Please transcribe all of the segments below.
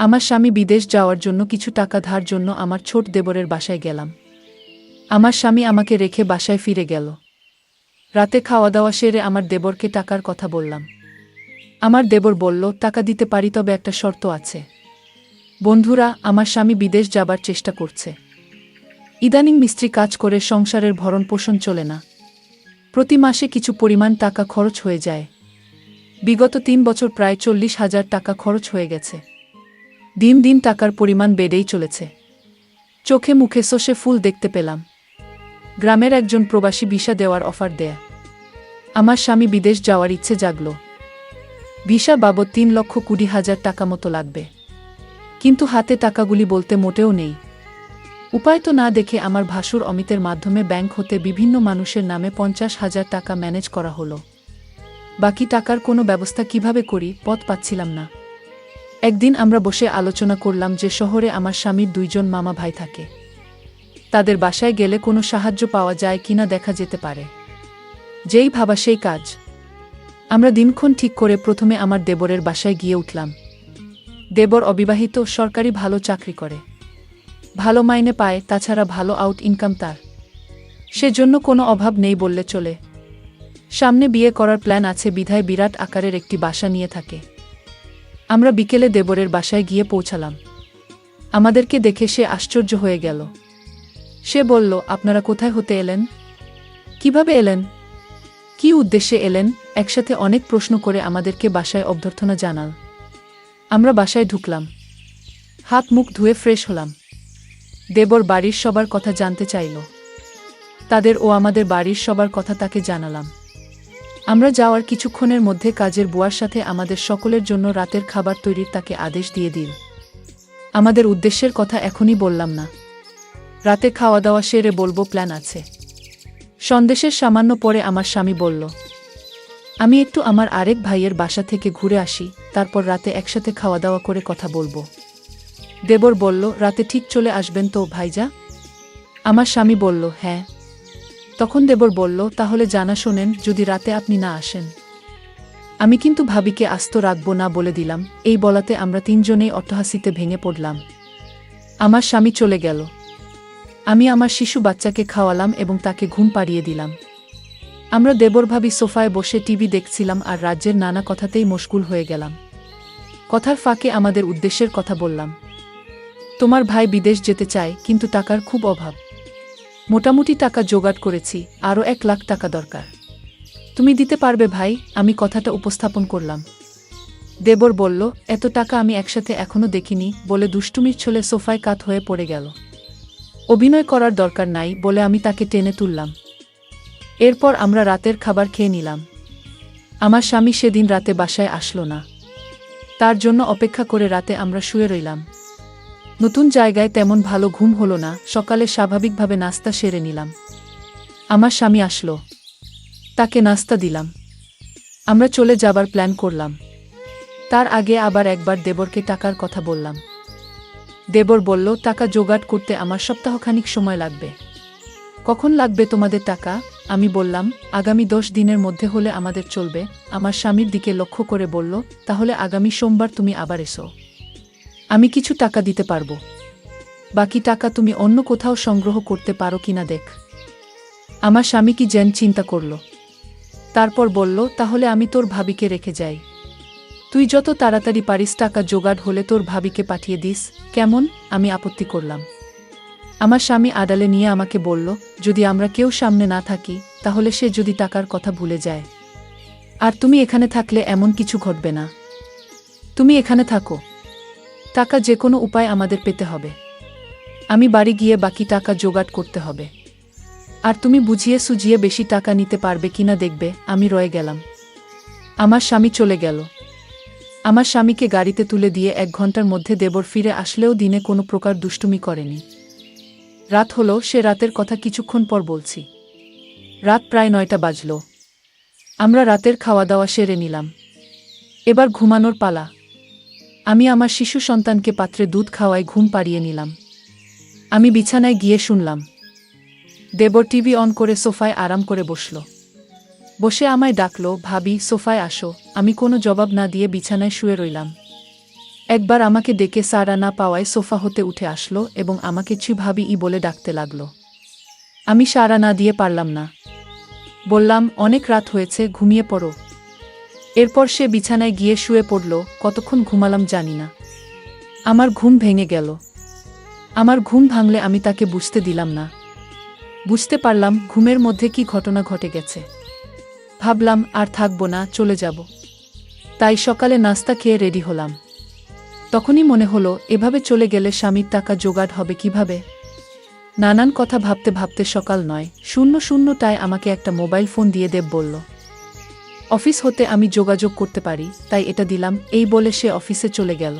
আমার স্বামী বিদেশ যাওয়ার জন্য কিছু টাকা ধার জন্য আমার ছোট দেবরের বাসায় গেলাম। আমার স্বামী আমাকে রেখে বাসায় ফিরে গেল। রাতে খাওয়া দাওয়া সেরে আমার দেবরকে টাকার কথা বললাম। আমার দেবর বলল, টাকা দিতে পারি, তবে একটা শর্ত আছে। বন্ধুরা, আমার স্বামী বিদেশ যাবার চেষ্টা করছে। ইদানিং মিস্ত্রি কাজ করে, সংসারের ভরণ পোষণ চলে না। প্রতি মাসে কিছু পরিমাণ টাকা খরচ হয়ে যায়। বিগত তিন বছর প্রায় চল্লিশ হাজার টাকা খরচ হয়ে গেছে। দিন দিন টাকার পরিমাণ বেড়েই চলেছে। চোখে মুখে সষে ফুল দেখতে পেলাম। গ্রামের একজন প্রবাসী ভিসা দেওয়ার অফার দেয়। আমার স্বামী বিদেশ যাওয়ার ইচ্ছে জাগল। ভিসা বাবদ তিন লক্ষ কুড়ি হাজার টাকা মতো লাগবে। কিন্তু হাতে টাকাগুলি বলতে মোটেও নেই। উপায় তো না দেখে আমার ভাসুর অমিতের মাধ্যমে ব্যাংক হতে বিভিন্ন মানুষের নামে পঞ্চাশ হাজার টাকা ম্যানেজ করা হলো। বাকি টাকার কোনো ব্যবস্থা কীভাবে করি, পথ পাচ্ছিলাম না। একদিন আমরা বসে আলোচনা করলাম যে শহরে আমার স্বামীর দুইজন মামা ভাই থাকে। তাদের বাসায় গেলে কোনো সাহায্য পাওয়া যায় কিনা দেখা যেতে পারে। যেই ভাবা সেই কাজ। আমরা দিনক্ষণ ঠিক করে প্রথমে আমার দেবরের বাসায় গিয়ে উঠলাম। দেবর অবিবাহিত, সরকারি ভালো চাকরি করে। ভালো মাইনে পায়, তাছাড়া ভালো আউট ইনকাম তার। সেজন্য কোনো অভাব নেই বললে চলে। সামনে বিয়ে করার প্ল্যান আছে, বিধায় বিরাট আকারের একটি বাসা নিয়ে থাকে। আমরা বিকেলে দেবরের বাসায় গিয়ে পৌঁছালাম। আমাদেরকে দেখে সে আশ্চর্য হয়ে গেল। সে বলল, আপনারা কোথায় হতে এলেন? কীভাবে এলেন? কি উদ্দেশ্যে এলেন? একসাথে অনেক প্রশ্ন করে আমাদেরকে বাসায় অভ্যর্থনা জানাল। আমরা বাসায় ঢুকলাম। হাত মুখ ধুয়ে ফ্রেশ হলাম। দেবর বাড়ির সবার কথা জানতে চাইল। তাদের ও আমাদের বাড়ির সবার কথা তাকে জানালাম। আমরা যাওয়ার কিছুক্ষণের মধ্যে কাজের বুয়ার সাথে আমাদের সকলের জন্য রাতের খাবার তৈরির তাকে আদেশ দিয়ে দিল আমাদের উদ্দেশ্যের কথা এখনই বললাম না। রাতে খাওয়া দাওয়া সেরে বলব প্ল্যান আছে। সন্দেশের সামান্য পরে আমার স্বামী বলল, আমি একটু আমার আরেক ভাইয়ের বাসা থেকে ঘুরে আসি, তারপর রাতে একসাথে খাওয়া দাওয়া করে কথা বলব। দেবর বলল, রাতে ঠিক চলে আসবেন তো ভাইজা? আমার স্বামী বলল হ্যাঁ। তখন দেবর বলল, তাহলে জানা শোনেন, যদি রাতে আপনি না আসেন। আমি কিন্তু ভাবিকে আস্ত রাখব না বলে দিলাম। এই বলাতে আমরা তিনজনেই অট্টহাসিতে ভেঙে পড়লাম। আমার স্বামী চলে গেল। আমি আমার শিশু বাচ্চাকে খাওয়ালাম এবং তাকে ঘুম পাড়িয়ে দিলাম। আমরা দেবর ভাবি সোফায় বসে টিভি দেখছিলাম আর রাজ্যের নানা কথাতেই মশগুল হয়ে গেলাম। কথার ফাঁকে আমাদের উদ্দেশ্যের কথা বললাম। তোমার ভাই বিদেশ যেতে চায়, কিন্তু টাকার খুব অভাব। মোটামুটি টাকা জোগাড় করেছি, আরও এক লাখ টাকা দরকার। তুমি দিতে পারবে ভাই, আমি কথাটা উপস্থাপন করলাম। দেবর বলল, এত টাকা আমি একসাথে এখনও দেখিনি, বলে দুষ্টুমির ছোলে সোফায় কাত হয়ে পড়ে গেল। অভিনয় করার দরকার নাই, বলে আমি তাকে টেনে তুললাম। এরপর আমরা রাতের খাবার খেয়ে নিলাম। আমার স্বামী সেদিন রাতে বাসায় আসলো না। তার জন্য অপেক্ষা করে রাতে আমরা শুয়ে রইলাম। নতুন জায়গায় তেমন ভালো ঘুম হলো না, সকালে স্বাভাবিকভাবে নাস্তা সেরে নিলাম। আমার স্বামী আসলো। তাকে নাস্তা দিলাম। আমরা চলে যাবার প্ল্যান করলাম। তার আগে আবার একবার দেবরকে টাকার কথা বললাম। দেবর বলল, টাকা জোগাড় করতে আমার সপ্তাহখানিক সময় লাগবে। কখন লাগবে তোমাদের টাকা? আমি বললাম, আগামী দশ দিনের মধ্যে হলে আমাদের চলবে। আমার স্বামীর দিকে লক্ষ্য করে বলল, তাহলে আগামী সোমবার তুমি আবার এসো। আমি কিছু টাকা দিতে পারব। বাকি টাকা তুমি অন্য কোথাও সংগ্রহ করতে পারো কিনা দেখ। আমার স্বামী কি যেন চিন্তা করল। তারপর বলল, তাহলে আমি তোর ভাবিকে রেখে যাই। তুই যত তাড়াতাড়ি পারিস টাকা জোগাড় হলে তোর ভাবিকে পাঠিয়ে দিস। কেমন? আমি আপত্তি করলাম। আমার স্বামী আদালে নিয়ে আমাকে বলল, যদি আমরা কেউ সামনে না থাকি, তাহলে সে যদি টাকার কথা ভুলে যায়। আর তুমি এখানে থাকলে এমন কিছু ঘটবে না। তুমি এখানে থাকো। টাকা যে কোনো উপায় আমাদের পেতে হবে। আমি বাড়ি গিয়ে বাকি টাকা জোগাড় করতে হবে। আর তুমি বুঝিয়ে সুঝিয়ে বেশি টাকা নিতে পারবে কিনা দেখবে, আমি রয়ে গেলাম। আমার স্বামী চলে গেল। আমার স্বামীকে গাড়িতে তুলে দিয়ে এক ঘণ্টার মধ্যে দেবর ফিরে আসলেও দিনে কোনো প্রকার দুষ্টুমি করেনি। রাত হলো, সে রাতের কথা কিছুক্ষণ পর বলছি। রাত প্রায় নয়টা বাজল। আমরা রাতের খাওয়া দাওয়া সেরে নিলাম। এবার ঘুমানোর পালা। আমি আমার শিশু সন্তানকে পাত্রে দুধ খাওয়ায় ঘুম পাড়িয়ে নিলাম। আমি বিছানায় গিয়ে শুনলাম। দেবর টিভি অন করে সোফায় আরাম করে বসল। বসে আমায় ডাকলো, ভাবি, সোফায় আসো। আমি কোনো জবাব না দিয়ে বিছানায় শুয়ে রইলাম। একবার আমাকে ডেকে সারা না পাওয়ায় সোফা হতে উঠে আসলো এবং আমাকে ছু ভাবি ই বলে ডাকতে লাগল। আমি সারা না দিয়ে পারলাম না। বললাম, অনেক রাত হয়েছে, ঘুমিয়ে পড়ো। এরপর সে বিছানায় গিয়ে শুয়ে পড়ল, কতক্ষণ ঘুমালাম জানি না। আমার ঘুম ভেঙে গেল। আমার ঘুম ভাঙলে আমি তাকে বুঝতে দিলাম না। বুঝতে পারলাম ঘুমের মধ্যে কি ঘটনা ঘটে গেছে। ভাবলাম, আর থাকব না, চলে যাব। তাই সকালে নাস্তা খেয়ে রেডি হলাম। তখনই মনে হলো, এভাবে চলে গেলে স্বামীর টাকা জোগাড় হবে কীভাবে? নানান কথা ভাবতে ভাবতে সকাল নয়, শূন্য শূন্যটায় আমাকে একটা মোবাইল ফোন দিয়ে দেব বলল অফিস হতে আমি যোগাযোগ করতে পারি, তাই এটা দিলাম, এই বলে সে অফিসে চলে গেল।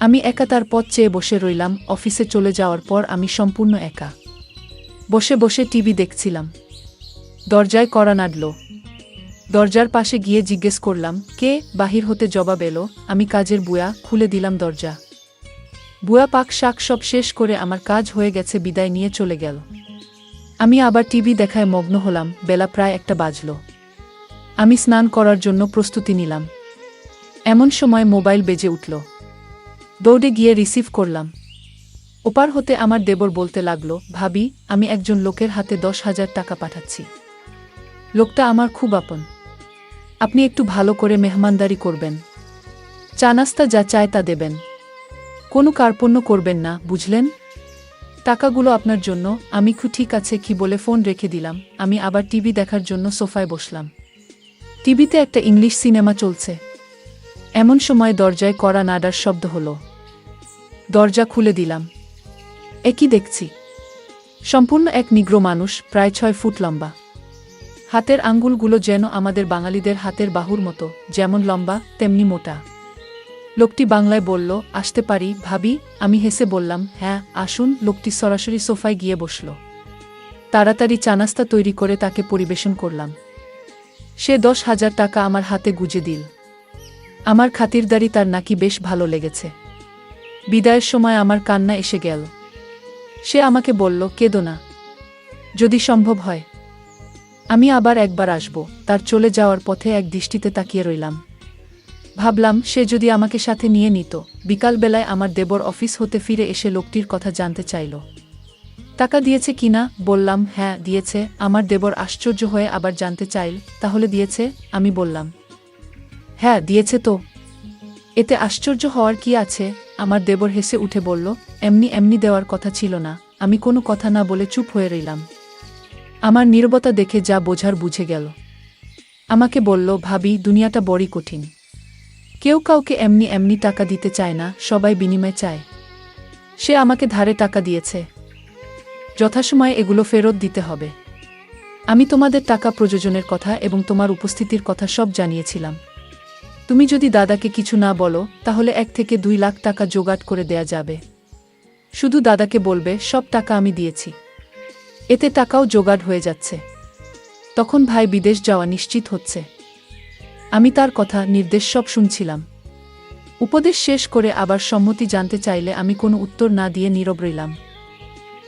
আমি একা তার পথ চেয়ে বসে রইলাম, অফিসে চলে যাওয়ার পর আমি সম্পূর্ণ একা। বসে বসে টিভি দেখছিলাম। দরজায় কড়া নাড়ল। দরজার পাশে গিয়ে জিজ্ঞেস করলাম, কে? বাহির হতে জবাব এলো, আমি কাজের বুয়া, খুলে দিলাম দরজা। বুয়া পাক শাক সব শেষ করে আমার কাজ হয়ে গেছে, বিদায় নিয়ে চলে গেল। আমি আবার টিভি দেখায় মগ্ন হলাম, বেলা প্রায় একটা বাজল। আমি স্নান করার জন্য প্রস্তুতি নিলাম। এমন সময় মোবাইল বেজে উঠল। দৌড়ে গিয়ে রিসিভ করলাম। ওপার হতে আমার দেবর বলতে লাগল, ভাবি, আমি একজন লোকের হাতে দশ হাজার টাকা পাঠাচ্ছি। লোকটা আমার খুব আপন। আপনি একটু ভালো করে মেহমানদারি করবেন। চা নাস্তা যা চায় তা দেবেন। কোনো কার্পণ্য করবেন না, বুঝলেন? টাকাগুলো আপনার জন্য, আমি খু ঠিক আছে কি বলে ফোন রেখে দিলাম। আমি আবার টিভি দেখার জন্য সোফায় বসলাম। টিভিতে একটা ইংলিশ সিনেমা চলছে। এমন সময় দরজায় কড়া নাডার শব্দ হলো। দরজা খুলে দিলাম। একই দেখছি? সম্পূর্ণ এক নিগ্র মানুষ, প্রায় ছয় ফুট লম্বা। হাতের আঙ্গুলগুলো যেন আমাদের বাঙালিদের হাতের বাহুর মতো, যেমন লম্বা, তেমনি মোটা। লোকটি বাংলায় বলল, আসতে পারি, ভাবি? আমি হেসে বললাম হ্যাঁ আসুন। লোকটি সরাসরি সোফায় গিয়ে বসল। তাড়াতাড়ি চানাস্তা তৈরি করে তাকে পরিবেশন করলাম। সে দশ হাজার টাকা আমার হাতে গুজে দিল। আমার খাতিরদারি তার নাকি বেশ ভালো লেগেছে। বিদায়ের সময় আমার কান্না এসে গেল। সে আমাকে বলল, কেদো না। যদি সম্ভব হয়, আমি আবার একবার আসব। তার চলে যাওয়ার পথে এক দৃষ্টিতে তাকিয়ে রইলাম। ভাবলাম, সে যদি আমাকে সাথে নিয়ে নিত, বিকালবেলায় আমার দেবর অফিস হতে ফিরে এসে লোকটির কথা জানতে চাইল। টাকা দিয়েছে কিনা বললাম হ্যাঁ দিয়েছে। আমার দেবর আশ্চর্য হয়ে আবার জানতে চাইল, তাহলে দিয়েছে? আমি বললাম হ্যাঁ দিয়েছে তো। এতে আশ্চর্য হওয়ার কি আছে? আমার দেবর হেসে উঠে বলল, এমনি এমনি দেওয়ার কথা ছিল না। আমি কোনো কথা না বলে চুপ হয়ে রইলাম। আমার নীরবতা দেখে যা বোঝার বুঝে গেল। আমাকে বলল, ভাবি, দুনিয়াটা বড়ই কঠিন। কেউ কাউকে এমনি এমনি টাকা দিতে চায় না, সবাই বিনিময় চায়। সে আমাকে ধারে টাকা দিয়েছে। যথাসময়ে এগুলো ফেরত দিতে হবে। আমি তোমাদের টাকা প্রযোজনের কথা এবং তোমার উপস্থিতির কথা সব জানিয়েছিলাম। তুমি যদি দাদাকে কিছু না বলো, তাহলে এক থেকে দুই লাখ টাকা জোগাড় করে দেয়া যাবে। শুধু দাদাকে বলবে, সব টাকা আমি দিয়েছি। এতে টাকাও জোগাড় হয়ে যাচ্ছে। তখন ভাই বিদেশ যাওয়া নিশ্চিত হচ্ছে। আমি তার কথা, নির্দেশ সব শুনছিলাম। উপদেশ শেষ করে আবার সম্মতি জানতে চাইলে আমি কোনো উত্তর না দিয়ে নীরব রইলাম।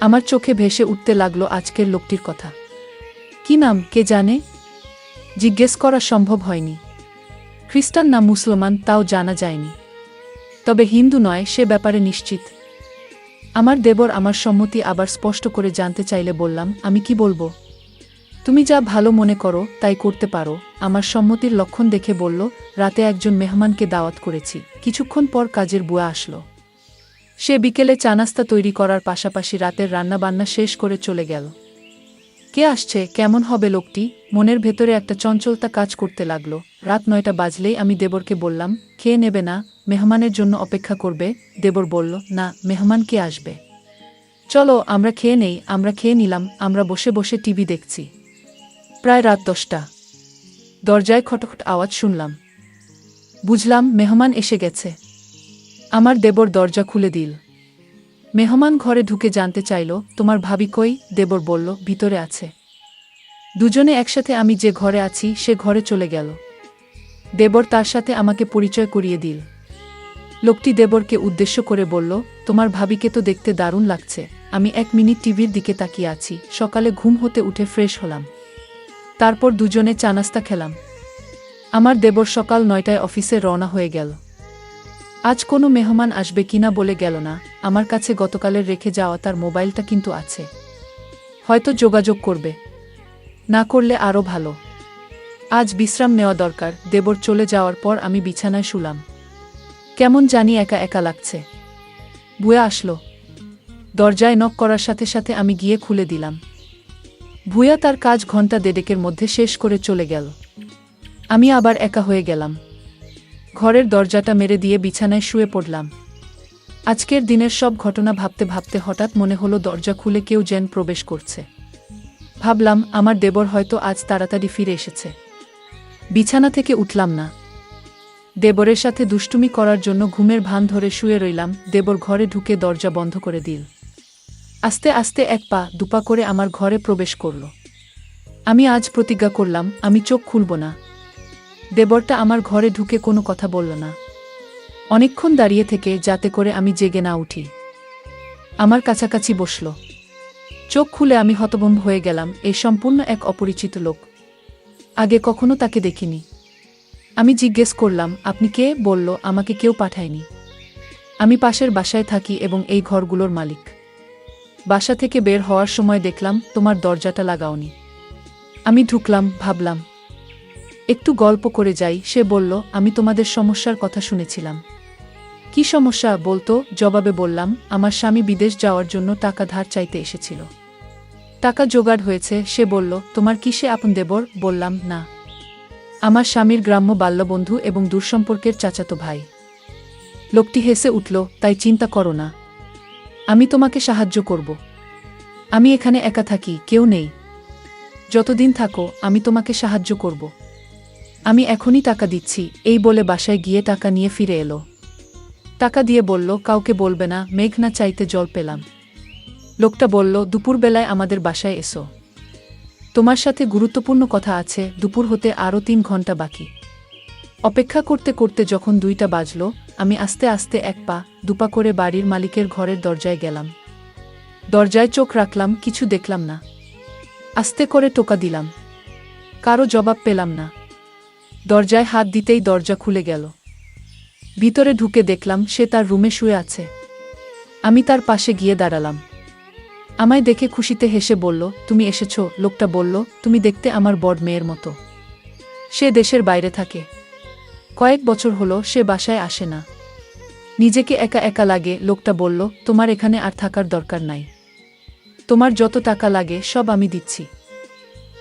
আমার চোখে ভেসে উঠতে লাগল আজকের লোকটির কথা। কি নাম, কে জানে? জিজ্ঞেস করা সম্ভব হয়নি। খ্রিস্টান না মুসলমান তাও জানা যায়নি। তবে হিন্দু নয়, সে ব্যাপারে নিশ্চিত। আমার দেবর আমার সম্মতি আবার স্পষ্ট করে জানতে চাইলে বললাম, আমি কি বলব? তুমি যা ভালো মনে করো, তাই করতে পারো। আমার সম্মতির লক্ষণ দেখে বলল, রাতে একজন মেহমানকে দাওয়াত করেছি। কিছুক্ষণ পর কাজের বুয়া আসলো। সে বিকেলে চানাস্তা তৈরি করার পাশাপাশি রাতের রান্নাবান্না শেষ করে চলে গেল। কে আসছে? কেমন হবে লোকটি? মনের ভেতরে একটা চঞ্চলতা কাজ করতে লাগল। রাত নয়টা বাজলেই আমি দেবরকে বললাম, খেয়ে নেবে না, মেহমানের জন্য অপেক্ষা করবে। দেবর বলল, না, মেহমান কে আসবে? চলো, আমরা খেয়ে নেই, আমরা খেয়ে নিলাম, আমরা বসে বসে টিভি দেখছি। প্রায় রাত দশটা। দরজায় খটখট আওয়াজ শুনলাম। বুঝলাম, মেহমান এসে গেছে। আমার দেবর দরজা খুলে দিল। মেহমান ঘরে ঢুকে জানতে চাইল, তোমার ভাবি কই? দেবর বলল, ভিতরে আছে। দুজনে একসাথে আমি যে ঘরে আছি, সে ঘরে চলে গেল। দেবর তার সাথে আমাকে পরিচয় করিয়ে দিল। লোকটি দেবরকে উদ্দেশ্য করে বলল, তোমার ভাবিকে তো দেখতে দারুণ লাগছে। আমি এক মিনিট টিভির দিকে তাকিয়ে আছি। সকালে ঘুম হতে উঠে ফ্রেশ হলাম। তারপর দুজনে চানাস্তা খেলাম। আমার দেবর সকাল নয়টায় অফিসে রওনা হয়ে গেল। আজ কোনো মেহমান আসবে কিনা বলে গেল না। আমার কাছে গতকালের রেখে যাওয়া তার মোবাইলটা কিন্তু আছে। হয়তো যোগাযোগ করবে। না করলে আরও ভালো। আজ বিশ্রাম নেওয়া দরকার। দেবর চলে যাওয়ার পর আমি বিছানায় শুলাম। কেমন জানি একা একা লাগছে। বুয়া আসলো। দরজায় নক করার সাথে সাথে আমি গিয়ে খুলে দিলাম। ভুয়া তার কাজ ঘণ্টা দেড়েকের মধ্যে শেষ করে চলে গেল। আমি আবার একা হয়ে গেলাম। ঘরের দরজাটা মেরে দিয়ে বিছানায় শুয়ে পড়লাম। আজকের দিনের সব ঘটনা ভাবতে ভাবতে হঠাৎ মনে হলো দরজা খুলে কেউ যেন প্রবেশ করছে। ভাবলাম, আমার দেবর হয়তো আজ তাড়াতাড়ি ফিরে এসেছে। বিছানা থেকে উঠলাম না। দেবরের সাথে দুষ্টুমি করার জন্য ঘুমের ভান ধরে শুয়ে রইলাম, দেবর ঘরে ঢুকে দরজা বন্ধ করে দিল। আস্তে আস্তে এক পা দুপা করে আমার ঘরে প্রবেশ করল। আমি আজ প্রতিজ্ঞা করলাম, আমি চোখ খুলব না। দেবরটা আমার ঘরে ঢুকে কোনো কথা বলল না। অনেকক্ষণ দাঁড়িয়ে থেকে যাতে করে আমি জেগে না উঠি। আমার কাছাকাছি বসল। চোখ খুলে আমি হতভম্ব হয়ে গেলাম এই সম্পূর্ণ এক অপরিচিত লোক। আগে কখনো তাকে দেখিনি। আমি জিজ্ঞেস করলাম, আপনি কে? বলল, আমাকে কেউ পাঠায়নি। আমি পাশের বাসায় থাকি এবং এই ঘরগুলোর মালিক। বাসা থেকে বের হওয়ার সময় দেখলাম, তোমার দরজাটা লাগাওনি। আমি ঢুকলাম, ভাবলাম একটু গল্প করে যাই। সে বলল, আমি তোমাদের সমস্যার কথা শুনেছিলাম। কি সমস্যা? বলতো। জবাবে বললাম, আমার স্বামী বিদেশ যাওয়ার জন্য টাকা ধার চাইতে এসেছিল। টাকা জোগাড় হয়েছে। সে বলল, তোমার কিসে আপন দেবর? বললাম, না। আমার স্বামীর গ্রাম্য বাল্যবন্ধু এবং দূরসম্পর্কের চাচাতো ভাই। লোকটি হেসে উঠল, তাই চিন্তা করো না। আমি তোমাকে সাহায্য করব। আমি এখানে একা থাকি, কেউ নেই। যতদিন থাকো, আমি তোমাকে সাহায্য করব। আমি এখনই টাকা দিচ্ছি, এই বলে বাসায় গিয়ে টাকা নিয়ে ফিরে এলো। টাকা দিয়ে বলল, কাউকে বলবে না মেঘ না চাইতে জল পেলাম। লোকটা বলল, দুপুরবেলায় আমাদের বাসায় এসো। তোমার সাথে গুরুত্বপূর্ণ কথা আছে, দুপুর হতে আরও তিন ঘণ্টা বাকি। অপেক্ষা করতে করতে যখন দুইটা বাজল, আমি আস্তে আস্তে এক পা দুপা করে বাড়ির মালিকের ঘরের দরজায় গেলাম। দরজায় চোখ রাখলাম, কিছু দেখলাম না। আস্তে করে টোকা দিলাম। কারও জবাব পেলাম না। দরজায় হাত দিতেই দরজা খুলে গেল। ভিতরে ঢুকে দেখলাম সে তার রুমে শুয়ে আছে। আমি তার পাশে গিয়ে দাঁড়ালাম। আমায় দেখে খুশিতে হেসে বলল, তুমি এসেছ? লোকটা বলল, তুমি দেখতে আমার বড় মেয়ের মতো। সে দেশের বাইরে থাকে। কয়েক বছর হলো সে বাসায় আসে না। নিজেকে একা একা লাগে, লোকটা বলল, তোমার এখানে আর থাকার দরকার নাই। তোমার যত টাকা লাগে সব আমি দিচ্ছি।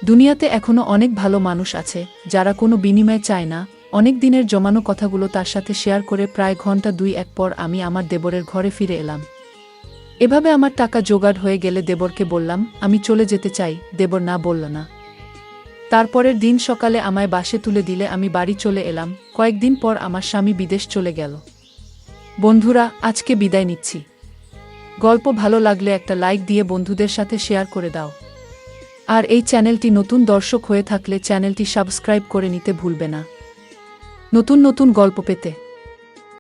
দুনিয়াতে এখনও অনেক ভালো মানুষ আছে, যারা কোনো বিনিময় চায় না। অনেক দিনের জমানো কথাগুলো তার সাথে শেয়ার করে প্রায় ঘণ্টা দুই এক পর আমি আমার দেবরের ঘরে ফিরে এলাম। এভাবে আমার টাকা জোগাড় হয়ে গেলে দেবরকে বললাম, আমি চলে যেতে চাই। দেবর না বলল না। তারপরের দিন সকালে আমায় বাসে তুলে দিলে আমি বাড়ি চলে এলাম। কয়েকদিন পর আমার স্বামী বিদেশ চলে গেল। বন্ধুরা, আজকে বিদায় নিচ্ছি। গল্প ভালো লাগলে একটা লাইক দিয়ে বন্ধুদের সাথে শেয়ার করে দাও। আর এই চ্যানেলটি নতুন দর্শক হয়ে থাকলে চ্যানেলটি সাবস্ক্রাইব করে নিতে ভুলবে না। নতুন নতুন গল্প পেতে